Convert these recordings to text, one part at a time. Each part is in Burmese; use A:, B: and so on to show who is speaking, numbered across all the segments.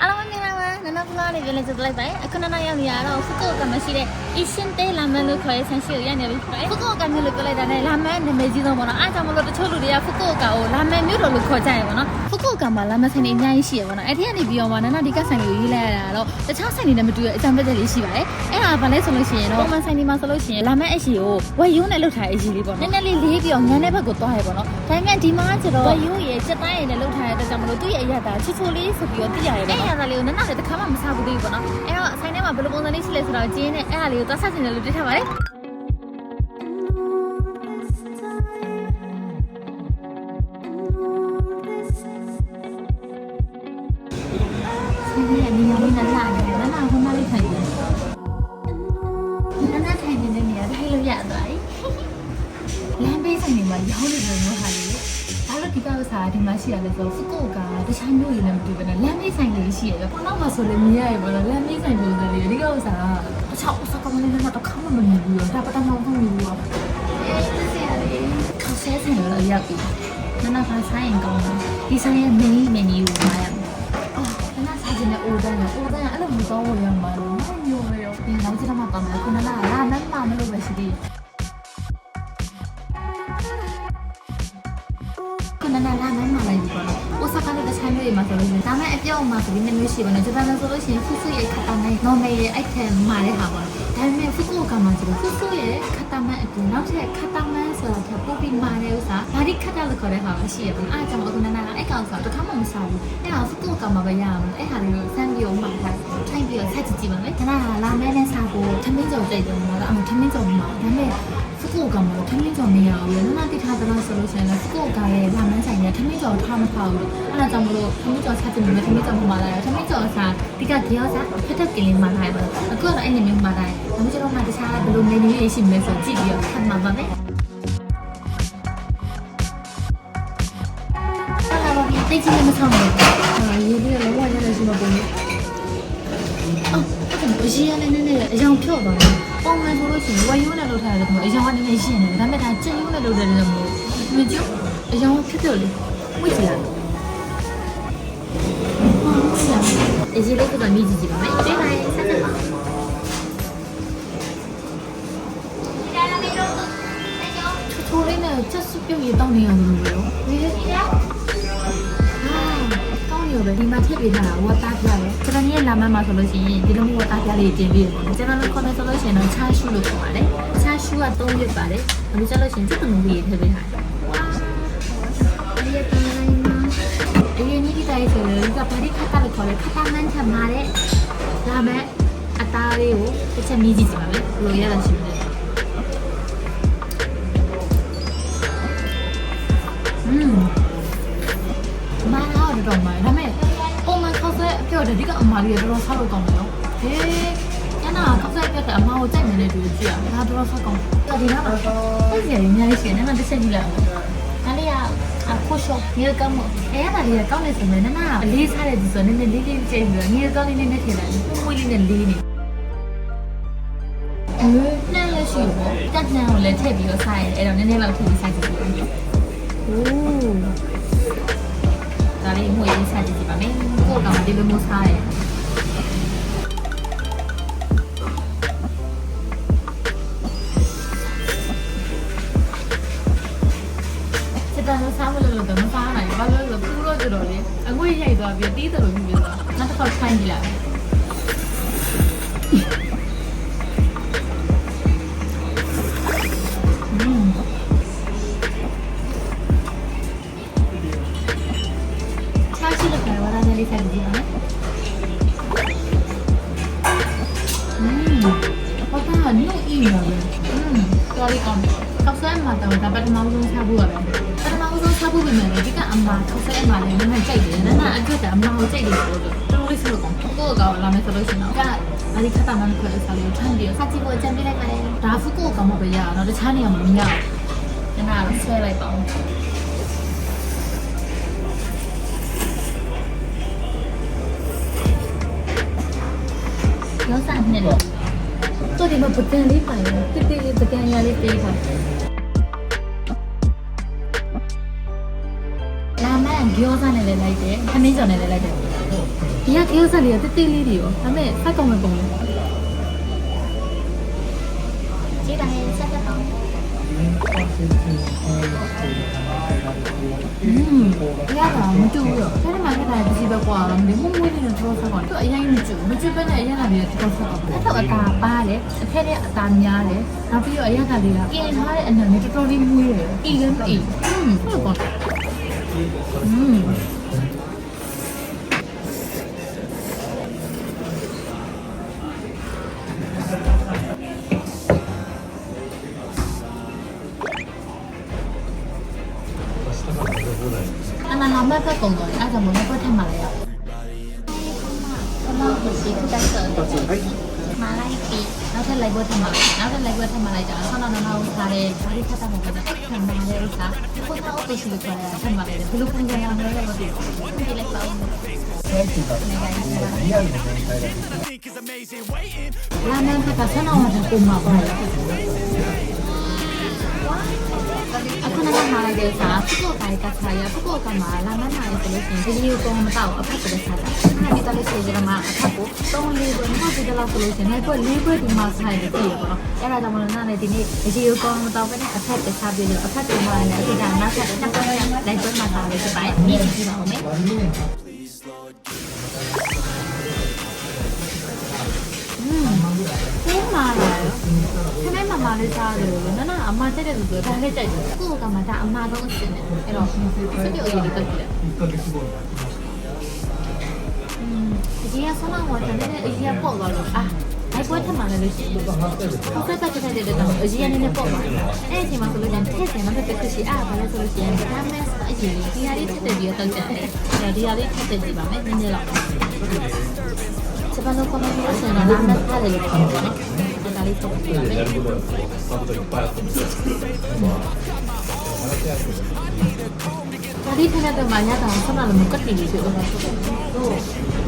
A: အားလုံးမင်္ဂလာပါနနဖလာနဲ့ပြန်လည်ကြိုလိုက်ပါအခုနနရောက်နေရတော့ဖူကိုကမရှိတဲ့ Asian Day လာမန်လို့ခေါ်တဲ့ဆန်ရှိကိုရနေပြီဖြစ်ပါတယ်ဖူကိုကမျိုးလို့ပြောလိုက်တာနဲ့လာမန်နာမည်ကြီးဆုံးပေါ့နော်အားကြောင့်မလို့တချို့လူတွေကဖူကိုကကိုလာမန်မျိုးတော်လို့ခေါ်ကြရပေါ့နော်ဖူကိုကမှာလာမန်ဆိုင်တွေအများကြီးရှိရပေါ့နော်အဲ့ဒီကနေပြီးတော့မှနနဒီကဆိုင်ကိုရေးလိုက်ရတာတော့တခြားဆိုင်တွေနဲ့မတူတဲ့အကြောင်းပြချက်လေးရှိပါတယ်အဲ့ဒါ ဘာလဲဆိုလို့ရှိရင်တော့ပုံမှန်ဆိုင်တွေမှာဆိုလို့ရှိရင်လာမန်အရှိကိုဝယ်ယုံနဲ့လုပ်ထားတဲ့အရှိလေးပေါ့နော်နည်းနည်းလေးလေးပြီးတော့ညံတဲ့ဘက်ကိုသွားရပေါ့နော်ဒါပေမဲ့ဒီမှာကျတော့ဝယ်ယုံရဲ့စက်တိုင်းရည်နဲ့လုပ်ထားတဲ့အတွက်ကြောင့်မလို့သူ့ရဲ့အရသာချစ်ချိုလေးဆိုပြီးတော့သိရတယ်ပေါ့နော်အဲ့အရသာလေးကိုနနလည်းတစ်ခါမှမစားဘူးသေးဘူးပေါ့နော်အဲ့တော့ဆိုင်ထဲမှာဘယ်လိုပုံစံလေးရှိလဲဆိုတော့ဂျင်းနဲ့အဲ့ဒါလေးကိုသွားဆက်ချင်တယ်လို့ပြထားပါတယ်ဆိုင်ထဲကနေရာလေးနဲ့လာနေတယ်နနကဟိုမှာလေးထို ဆိုင်တွေမှာရောင်းနေတယ်လို့ဟာလေဘာလို့ဒီကောက်စားဒီမှာရှိရလဲဆိုတော့ဖူကိုကတခြားမျိုးတွေနဲ့မတူဘဲနဲ့လမ်းဘေးဆိုင်လေးရှိရတယ်။နောက်မှာဆိုလည်းမြင်ရရပါတော့လမ်းဘေးဆိုင်မျိုးတွေလေဒီကောက်စားတခြားဥစားကောင်းလေးနဲ့တော့ခါမှမမြင်ဘူးရောဒါပထမဆုံးမြင်ဘူးရောအဲသိစရာလေးခောက်ဆဲဆိုင်တော့ရောက်ပြီ။နနကဆိုင်ရင်ကောင်းတယ်ဒီဆိုင်ရဲ့ main menu ကိုမှာရမယ်။အော်နနစားခြင်းနဲ့ order နဲ့ order ကအဲ့လိုမတော်ဘူးရမှာလို့မမျိုးပဲရောဒီနောက်ကျတော့မှပါမယ်ခုနကလာနန်းမှမလို့ပဲရှိသေးတယ် တခြားမျိုးတွေမှာဆိုလို့ရှိရင်ဒါမဲ့အပြောင်းမှာဆိုပြီးနှစ်မျိုးရှိပါတော့။ဂျပန်မှာဆိုလို့ရှိရင်ဖူဆူရဲ့ခတာမန် normal ရဲ့ item မှာတဲ့ဟာပေါ့။ဒါပေမဲ့ဖူကူကမှကျတော့ဖူဆူရဲ့ခတာမန်အပြင်နောက်ထပ်ခတာမန်ဆိုတာကပိုပြီးမာတဲ့ဥစ္စာဘာဒီခတာလို့ခေါ်တဲ့ဟာပဲရှိရပါဘူး။အားကြောင့်အခုနကအဲ့ကောင်ဆိုတာတစ်ခါမှမစားဘူး။အဲ့ဟာဖူကူကမှပဲရအောင်။အဲ့ဟာလေးကိုစမ်းပြီးတော့မှထား။ထိုင်ပြီးတော့ဆက်ကြည့်ကြည့်ပါမယ်။ခဏလာမဲနဲ့စားဖို့ထမင်းကြော်တိတ်တယ်နော်။အဲ့မှာထမင်းကြော်မှာဒါပေမဲ့ ဖူကူကမှထမင်းကြော်မရဘူး။နနာတိထားတော့ဆိုလို့ရှိရင်လည်းဖူကူကရဲ့လာမန်းဆိုင်နဲ့ထမင်းကြော်ထားမထားဘူး။အဲ့ဒါကြောင့်မလို့ထမင်းကြော်ချက်တင်မယ်ထမင်းကြော်မှာလာတယ်။ထမင်းကြော်စားဒီကကြောစားဖက်တက်ကလေးမှာလာတယ်။အခုကတော့အဲ့ဒီမျိုးမှာလာတယ်။ဒါမှကျတော့မှတခြားဘယ်လို menu တွေရှိမလဲဆိုကြည့်ပြီးတော့ဖတ်မှာပါမယ်။ဟာလာပါတိတ်ချင်းမဆောင်ဘူး။ဟာရေးပြီးတော့လောရ အဲ့ဒါရေးရနေနေအယောင်ဖြော့သွားတယ်။ပုံမှန်ဆိုလို့ရှိရင်ဝယ်ရိုးနဲ့လုပ်ထားရတယ်ဆိုတော့အယောင်ကနည်းနည်းရှင်းနေတယ်။ဒါပေမဲ့ဒါကျင်ရိုးနဲ့လုပ်တယ်လည်းမဟုတ်ဘူး။မကြည့်အယောင်ဖြတ်ဖြတ်လေးဝိတ်စီလာ။အကြီးလေးကတော့မြည်ကြည့်ကြည့်ပါမယ်။ဒီတိုင်းဆက်ဆက်ပါ။ချိုးလေးနဲ့ချက်စုပြုတ်ရတောင်းနေရတယ်လို့ပြော။ဟေးအာတောင်းရပဲဒီမှာထည့်ပေးထားတာဝတ်သားပြရတယ်။ ကျွန်တော်ရဲ့လာမမှာဆိုလို့ရှိရင်ဒီလိုမျိုးဝတ်သားပြလေးတင်ပြီးတယ်။ကျွန်တော်တို့ခေါ်မယ်ဆိုလို့ရှိရင်တော့ချာရှူလို့ခေါ်ပါတယ်။ချာရှူက3ရက်ပါတယ်။အခုကျလို့ရှိရင်ချက်တူမူရေးထည့်ပေးထားတယ်။ဝါ။ဒီရတိုင်းမှာဒီနေ့ဒီတိုင်းဆိုရင်ကပါရီခတာလို့ခေါ်တယ်ခတာမန်ချမှာတဲ့လာမယ်အသားလေးကိုတစ်ချက်မြည်ကြည့်ကြပါမယ်ဘယ်လိုရတာရှိမလဲอืมမာနာတော့တော့မှာဒါပေမဲ့ပုံမှန်ခော က်ဆွဲအပြော့တယ်ဒီကအမားလေးကတော်တော်ဆောက်လို့ကောင်းတယ်နော်ဟေးညနာခောက်ဆွဲအပြော့တယ်အမားကိုကြိုက်နေတဲ့သူကြည့်ရမယ်ဒါတော်တော်ဆောက်ကောင်းတယ်ဒီနားမှာအဲ့ဒီရင်းများရှိနေမှာတစ်ချက်ကြည့်လိုက်အောင်ဒါလေးကအခုရှော့ဒီကမ်းမအဲ့ဒါလေးကကောင်းနေစမယ်နာနာအလေးစားတဲ့ဒီဆိုနည်းနည်းလေးလေးကြည့်ပြီးတော့ညီကောင်းလေးနဲ့ထည့်လိုက်ပုံမွေးလေးနဲ့လေးနေအဲနှမ်းလည်းရှိဘောတက်နှမ်းကိုလည်းထည့်ပြီးတော့စားရတယ်အဲ့တော့နည်းနည်းလောက်ထည့်ပြီးစားကြည့်ပါဦးโอ้ဒါလေးငွေရေးဆက်ကြည့်ပါမယ် ကိုတော့ဒီလိုမျိုးစားတယ်စစ်တမ်းစားမလို့လို့တော့မစားနိုင်ဘူးဘာလို့လဲဆိုတော့ပူတော့ကြတော့လေအငွေရိုက်သွားပြီးတီးတယ်လို့ပြီးပြီးသွားနောက်တစ်ခါထိုင်းကြည့်လိုက် ဘာသာနုအီးနော်ပဲ။อืมတော်ရီကောင်ကောက်ဆွဲမှာတော့ဒါပထမဆုံးချဖို့ရတယ်။ပထမဆုံးချဖို့ပြင်မယ်ဒီကအမကောက်ဆွဲအမလည်းနည်းနည်းကြိုက်တယ်။နည်းနည်းအခက်ကအမကိုကြိုက်တယ်ဆိုတော့တော်လေးစလို့ကောင်ကိုကောင်လာမယ်ဆိုလို့ရှိရင်တော့ကဘာဒီခက်တာမှမခွဲစားလို့ထမ်းပြီးဆက်ကြည့်ဖို့ကြံပေးလိုက်ပါတယ်။ဒါဖုကိုကောင်မပဲရအောင်တော့တခြားနေရာမှာမရဘူး။နည်းနည်းဆွဲလိုက်ပါဦး။ရောစာနှစ် လို့တော့ဒီမှာပကံလေးပိုင်တယ်တိတိလေးပကံရလေးပေးထားလာမန်ဂီယောဇာနဲ့လည်းလိုက်တယ်ခမင်းကျော်နဲ့လည်းလိုက်တယ်ဒီကဂီယောဇာလေးကတိတိလေးတွေရောဒါပေမဲ့ဖတ်ကောင်းမပုံဘူးကြည့်တိုင်းဆက်ဆက်ပါ อืมရတာမတူဘူးတော့အဲ့ဒီမှာခက်တာပစီပဲကွာမင်းမမွေးနေတဲ့တော့ဆက်ကွာသူအရင်မတူမတူပဲနဲ့အရင်ကလေးကတော့ဆက်ကွာအဲ့တော့အတာပါတယ်အထက်နဲ့အတာများတယ်နောက်ပြီးတော့အရင်ကလေးကပြင်ထားတဲ့အနံနဲ့တော်တော်လေးမွေးတယ်အီလည်းမအီอืมဟုတ်ကောอืม ပ်လိုက်ဘတ်ထက်မှလိုက်နောက်ထပ်လိုက်ဘတ်ထက်မှလိုက်ကြတော့ဆောင်းတော့နောက်ထားတဲ့ဘာလို့ခတ်တာမဟုတ်ဘူးအဲ့ခံမှလည်းဥစားကိုတော့အပစီလို့ခေါ်တာထက်မှလည်းဘယ်လိုပုံစံရမလဲလို့မသိဘူးဒီလိုက်ပါဦးလာမန်ဖက်ကဆန်းအောင်ပုံမှာပါ อัคนามาเดลซาผู้ก่อไปกับใครผู้ก่อการมาลามานาเตเลสินที่อยู่ตรงมาเต่าอัพเดลซาตาฮามีตาเลสินจะมาอัพปุ๊บต้องรีบเลยก็คือจะเราโซลูชันให้เพื่อนรีบเพื่อนมาใช้ในที่ของเราแต่เราจะมาหน้าในที่นี้ที่อยู่ตรงมาเต่าไปในอัพเดลซาเบลอัพเดลมาเนี่ยที่ดังมากค่ะนั่นก็ได้เพื่อนมาตา
B: เลยจะไปนี่ที่เราไหม Please Lord
A: อืมไม่มา ဒီကဆလာဝါတနဲ့အကြီးကပေါ့သွားလို့အာအဲ့ပွဲထမှလည်းလို့ရှိတယ်ဟုတ်ကဲ့တက်တက်တက်တက်တော့အကြီးကနေနဲ့ပေါ့သွားအဲ့ဒီမှာဆိုလို့ရင်ထည့်တယ်နောက်တစ်ခုရှိအာဘာလဲဆိုလို့ရှိရင်ဒါမဲ့အကြီးဒီဟာလေးထည့်တယ်ပြီးတော့တောက်တယ်ဒီဟာလေးထည့်တယ်ကြည့်ပါမယ်နည်းနည်းတော့စပန်တော့ comment လို့ဆိုရင်တော့နားထားတယ်လို့ပြောပါတော့ဒါလေးထုတ်ပြပါမယ်
B: 葉のこの広島が何だったら言ったのかねなりとくよ
A: ねตอนที่เธอจะมาเนี่ยตอนสมัยเรามันก็ติดอยู่ตรงนั้นดู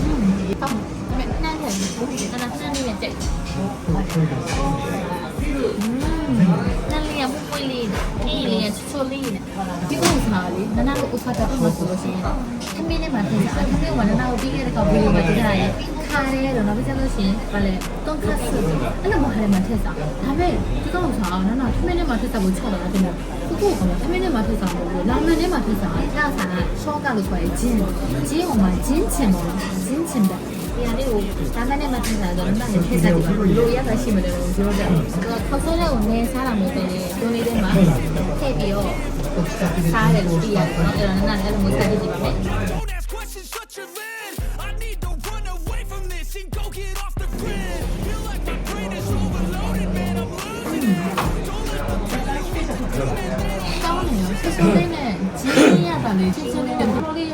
A: อืมต้องน่าจะน่าจะน่าจะเจ็บ လေးအေးလေးရချိုးလေးဒီကုန်းမှာလေနနာကိုဥဖတ်တာမှဆိုလို့ရှိရင်သမီးနဲ့မှသိတယ်သမီးကနနာကိုပြီးခဲ့တဲ့ကောင်ပြီးလို့ပဲကြားရဲ့ခါရဲတော့နောက်ပြချက်လို့ရှိရင်ဘာလဲတုံးခတ်ဆူအဲ့လိုမဟာလည်းမထက်စားဒါပေမဲ့ဒီကုန်းဆောင်နနာသမီးနဲ့မှထက်စားကိုချက်တာတင်တယ်ခုခုကသမီးနဲ့မှထက်စားမဟုတ်ဘူးလာမန်နဲ့မှထက်စားအဲ့ဒါကဆောင်းကလို့ဆိုရဲဂျင်းဂျင်းဟိုမှာဂျင်းချင်ပါဂျင်းချင်ပါ ယ်ဒီအလေးကိုဒါမှနဲ့မှထက်စားတော့နာနာထက်စားတယ်လို့ရတာရှိမတယ်လို့ပြောတယ်ခေါက်ဆွဲတဲ့ကိုနည်းစားတာမဟုတ်ပဲတွန်းလေးထဲမှာထည့်ပြီးတော့စားတယ်လို့ပြရတယ်နော်အဲ့တော့နာနာလည်းအဲ့လိုမျိုး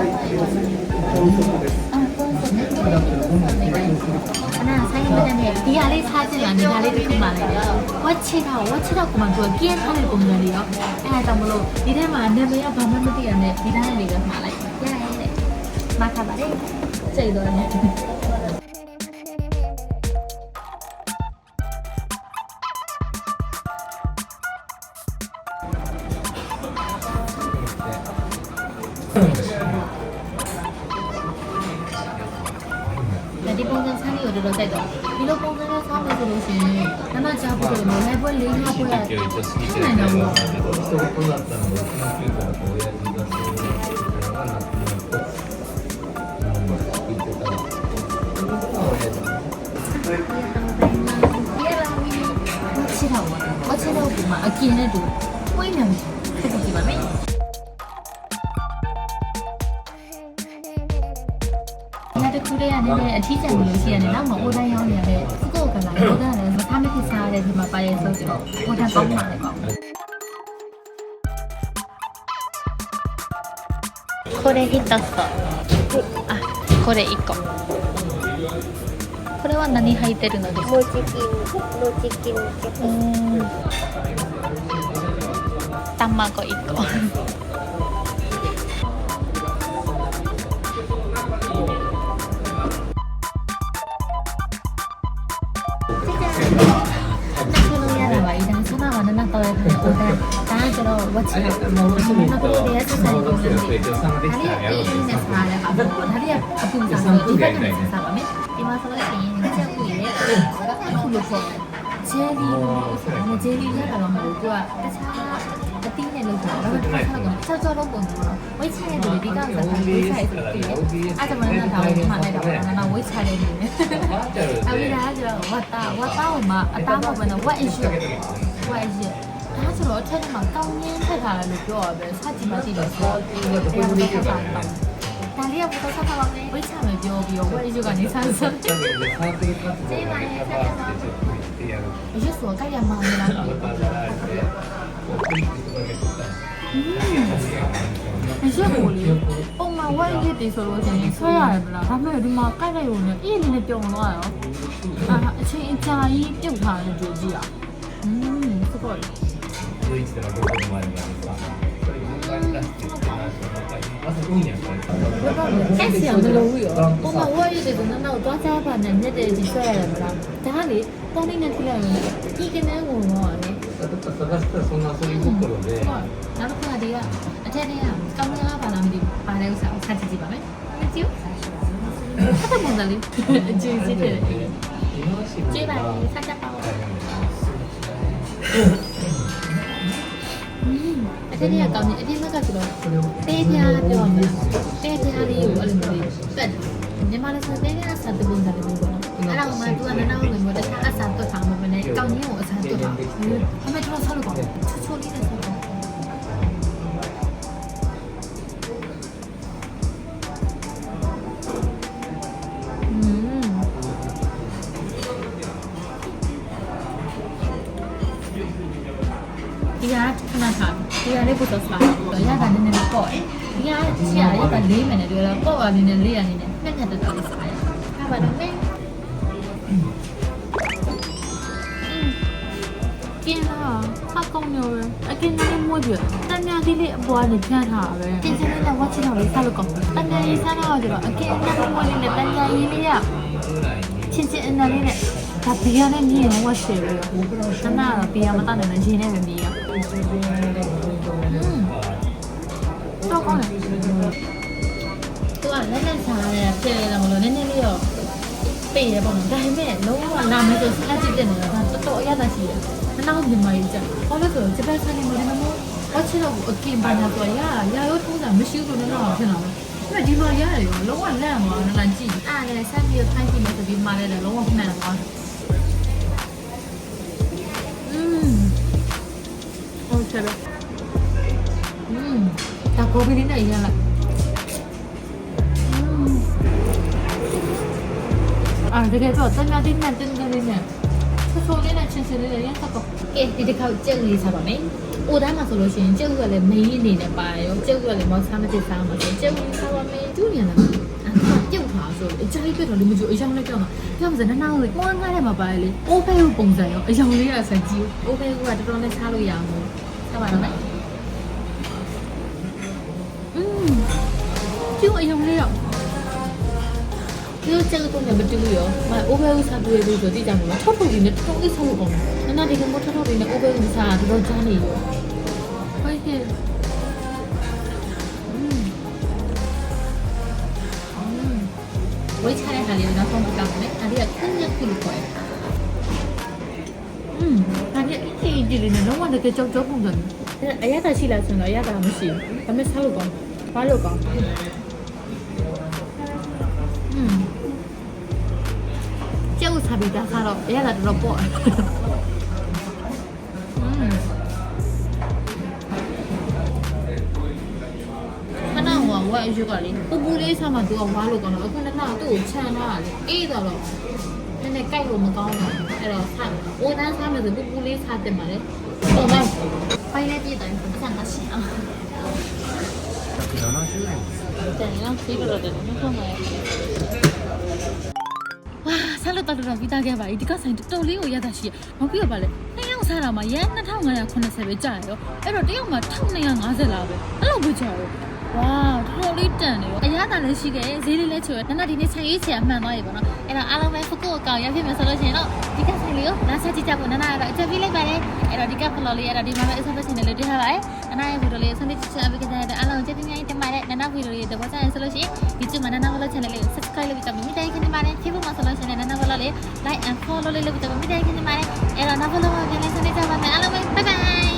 A: ခဏဆိုင်ကတည်းကဒီဟာလေးစားချင်လာနေတာလေးတစ်ခုမှလည်းဝက်ချစ်တော့ဝက်ချစ်တော့ကမှသူကပြင်းထားတဲ့ပုံစံလေးရောအဲ့ဒါကြောင့်မလို့ဒီထဲမှာနာမည်ကဘာမှမသိရနဲ့ဒီတိုင်းလေးကမှားလိုက်ရတယ်တဲ့မှားထားပါတယ်စိတ်တော့တယ် ဒီရလာမီဝချီတော့ဝချီတော့ဒီမှာအကင်းနဲ့တူဝိနေမယ်ဆက်ကြည့်ပါမယ်ညတခုလေးကလည်းအထီးကျန်လို့ရှိရတယ်နောက်မှအိုးတိုင်းရောင်းနေရတယ်စကောကလာအိုးတိုင်း thì sao đây thì mà bay sao thì cô thanh tông mà lại còn これ一つとあこれ一個これは何入ってるのですか
C: もちきんもちきん
A: 卵一個
B: 好的
A: 那
B: 当
A: 然很 OK。当然觉
B: 得我
A: 请
B: 你
A: 那
B: 个
A: 别
B: 是谁的问
A: 题，
B: 他的
A: 原
B: 因
A: 是啥的吧？他私は正常，一般的正常没。今それでいいね。じゃあもうやる。J リーグ、J リーグ那个蘑菇啊，但是它。丁的 logo，然后它那个叫做 logo 什么？我以前也是比较喜欢微菜的，啊，怎么那条嘛那条那那微菜的里面，啊，微菜就我打我打我嘛，打我们的我一说。 ဝိုင်ရင်ဒါဆိုတော့အထက်မှာကောင်းရင်းထက်ထားတယ်လို့ပြောရပဲစကြည့်မှရှိတယ်ဆိုတော့ဒီလိုပုံလေးထက်ထားတယ်ဒါလေးကဘယ်တော့ဆက်ပါမလဲဝိချမယ်ပြောပြီးတော့ဝိုင်ယူကနေဆန်းဆန်း
B: ကျေးပါရဲ့ဆက်ရပါအရေး
A: ဆိုကြရမှာလားအရက်ကိုလေပုံမှန်ဝိုင်းရစ်တည်ဆိုလို့ရှိရင်ဆွဲရတယ်မလားဒါပေမဲ့ဒီမှာကိုက်လိုက်ရုံနဲ့ပြင်းနေနဲ့ပြုံသွားရောအချင်းအကြာကြီးပြုတ်ထားတယ်ကြိုးကြ
B: ည့်ရအောင်
A: အဲ့ဆီအောင်မလုပ်ဘူးရောပုံမှန်ဝါရည်တွေကိုနောက်နောက်သွားကြပါနဲ့မြက်တယ်ကြီးဆွဲရတယ်မလားဒါကလေတောင်းနေနဲ့ထိလိုက်ရင်ဒီကနေ့ဝင်တော့လေနောက်တစ်ခါဒီကအထက်ထဲကကောင်းလားပါလားမသိဘူးပါတဲ့ဥစ္စာကိုဆက်ကြည့်ကြည့်ပါမယ်မကြည့်ဘူးဆက်ပုံစံလေးအကျဉ်းစစ်တယ်ကျေးပါဆက်ကြပါဦး အထက်တည်းကကောင်းတယ်အပြင်ဘက်ကကျတော့တေးပြားပြောမှာတေးပြားလေးကိုအဲ့လိုမျိုးလေးပတ်မြန်မာလည်းဆိုတေးပြားဆက်တဲ့ပုံစံလေးပေါ့နော်အဲ့ဒါမှသူကနနာဝင်မတခြားအစားတွတ်ထားမှာမနဲ့ကောင်းကြီးကိုအစားတွတ်ထားအမေတို့ဆောက်လို့ကောင်းချိုးချိုးလေးနဲ့ ခဏခါဒီကလေးပုတ်စားတော့ရတာနည်းနည်းပေါ့ဒီကချီရရတာလေးမယ်နဲ့တွေ့လားပေါ့ပါနေနဲ့လေးရနေနဲ့နှက်ညက်တက်တက်စားရဟာပါတော့မင်းကျင်းလာဟာကောင်းရောအကင်းလေးမွေးပြတန်ညာဒီလေးအပွားနဲ့ဖြန့်ထားပဲကျင်းစင်းလေးနဲ့ဝတ်ချင်တော့လေးဆက်လို့ကောင်းတန်ညာရေးစားတော့ကျတော့အကင်းလေးမွေးလေးနဲ့တန်ညာရေးလေးရချင်းချင်းအနာလေးနဲ့ဒါဘီယာနဲ့မြင်ရင်ဝတ်ရှယ်ပြီးတော့နာတော့ဘီယာမတတ်နိုင်တဲ့ရင်းနဲ့ပဲမြည်ရ ပေးရပေါ့နော်ဒါပေမဲ့လုံးဝလာမယ်ဆိုစားကြည့်တဲ့နေတာဒါတော်တော်အရသာရှိတယ်နောက်မြင်မှကြီးကြဟောလို့ဆိုဂျပန်ဆိုင်နေမှာဒီမှာဝတ်ချတော့အကင်ပါညာဆိုရရရောထုံးတာမရှိဘူးလို့တော့ဖြစ်လာတယ်ဒီမှာရတယ်ရောလုံးဝလန့်သွားတယ်လားကြည့်အားလည်းဆက်ပြီးထိုင်းကြည့်မယ်ဆိုပြီးမှလည်းလုံးဝမှန်သွားอืมဟုတ်တယ်อืมဒါကိုဘီလေးနဲ့ရလာ အာတကယ်တော့တမတိနဲ့တင်းတင်းလေးနဲ့ဆိုဆိုလေးနဲ့ချင်းချင်းလေးနဲ့ရဆက်တော့ကဲဒီတစ်ခါကြက်လေးစားပါမယ်။အိုတိုင်းမှာဆိုလို့ရှိရင်ကြက်ကလည်းမင်းအနေနဲ့ပါရောကြက်ကလည်းမောက်စားမတစ်စားမှာဆိုကြက်လေးစားပါမယ်။ကျူးနေလား။အဲ့ဒါပြုတ်ထားဆိုအကြိုက်ပြတော့လေမကျူအယောင်လေးကြောက်တာ။ပြောမှစနနာလေးကိုငါးထဲမှာပါလေ။အိုးဖဲကိုပုံစံရောအယောင်လေးကစကြည့်။အိုးဖဲကတော်တော်နဲ့စားလို့ရအောင်။ဆက်ပါတော့မယ်။อืมကျူးအယောင်လေးတော့ ဒီလိုချက်လို့နဲ့မတူဘူးရောမ over ဥစားပြွေးပြီးဆိုတိကြမှာထောက်ထုတ်ပြီးနဲ့ထောက်ထုတ်ဆုံးအောင်နာနာဒီကမထောက်ထုတ်ပြီးနဲ့ over ဥစားကတော့ကြားနေရောဟုတ်ကဲ့ဝေးချတဲ့ဟာလေးကိုနောက်ဆုံးပြောပြမယ်။အဲဒီကခဏခုလိုပေါ်တယ်။อืมဒါနဲ့အစ်ကြီးလေးနဲ့တော့တကယ်ကြောက်ကြောက်ပုံစံ။အဲအရသာရှိလားဆိုတော့အရသာမရှိဘူး။ဒါပေမဲ့ဆောက်လို့ကောင်း။ဘာလို့ကောင်း။ စားပြီးသားစားတော့ရတာတော်တော်ပေါ့ခဏဟိုဝက်အယူကလေပူပူလေးစားမှသူကဝါလို့ကောင်းတော့အခုနကသူ့ကိုခြံထားတာလေအေးတော့တော့နည်းည်းနည်းကြိုက်လို့မကောင်းဘူးအဲ့တော့စားအိုးတန်းစားမယ်ဆိုပူပူလေးစားတင်ပါလေဟုတ်ပါဖိုင်လေးပြည့်တယ်ပတ်စံကရှင်အောင်
B: ကျွန်တော်ရှိတယ်
A: တယ်နော်စီးလို့တယ်မဟုတ်ပါဘူး ဝါဆက်လို့တော်တော်ပြီးသားခဲ့ပါပြီဒီကဆိုင်တော်တော်လေးကိုရတာရှိရမပြီးတော့ပါလေနှစ်ယောက်စားတာမှာရန်2580ပဲကြာရောအဲ့တော့တယောက်မှာ1250လားပဲအဲ့လိုပဲကြာရောဝါတော်တော်လေးတန်တယ်ရောအရသာလည်းရှိခဲ့ဈေးလေးလည်းချွေနနဒီနေ့ဆိုင်ရေးချင်အမှန်သွားပြီပေါ့နော်အဲ့တော့အားလုံးပဲဖကုအကောင်ရဖြစ်မယ်ဆိုလို့ရှိရင်တော့ဒီကဆိုင်လေးကိုနားဆက်ကြည့်ကြဖို့နနကတော့အချက်ပေးလိုက်ပါတယ်အဲ့တော့ဒီကဖလော်လေးအဲ့တော့ဒီမှာပဲအဆက်သက်ရှင်နေလို့တွေ့ထားပါတယ် နနရဲ့ဗီဒီယိုလေးဆက်လက်ကြည့်ချင်အပ်ကြတဲ့အားလုံးကျေးဇူးများတင်ပါတယ်နနဗီဒီယိုလေးတော့ကြရင်ဆိုလို့ရှိရင် YouTube မှာနနဗလော့ channel လေးကို subscribe လုပ်ပြီးတော့မိတိုင်းခင်နေပါတယ် Facebook မှာဆိုလို့ရှိရင်နနဗလော့လေး like and follow လေးလုပ်ပြီးတော့မိတိုင်းခင်နေပါတယ်အဲ့တော့နဗလော့မှာပြန်လဲဆက်နေကြပါမယ်အားလုံးပဲ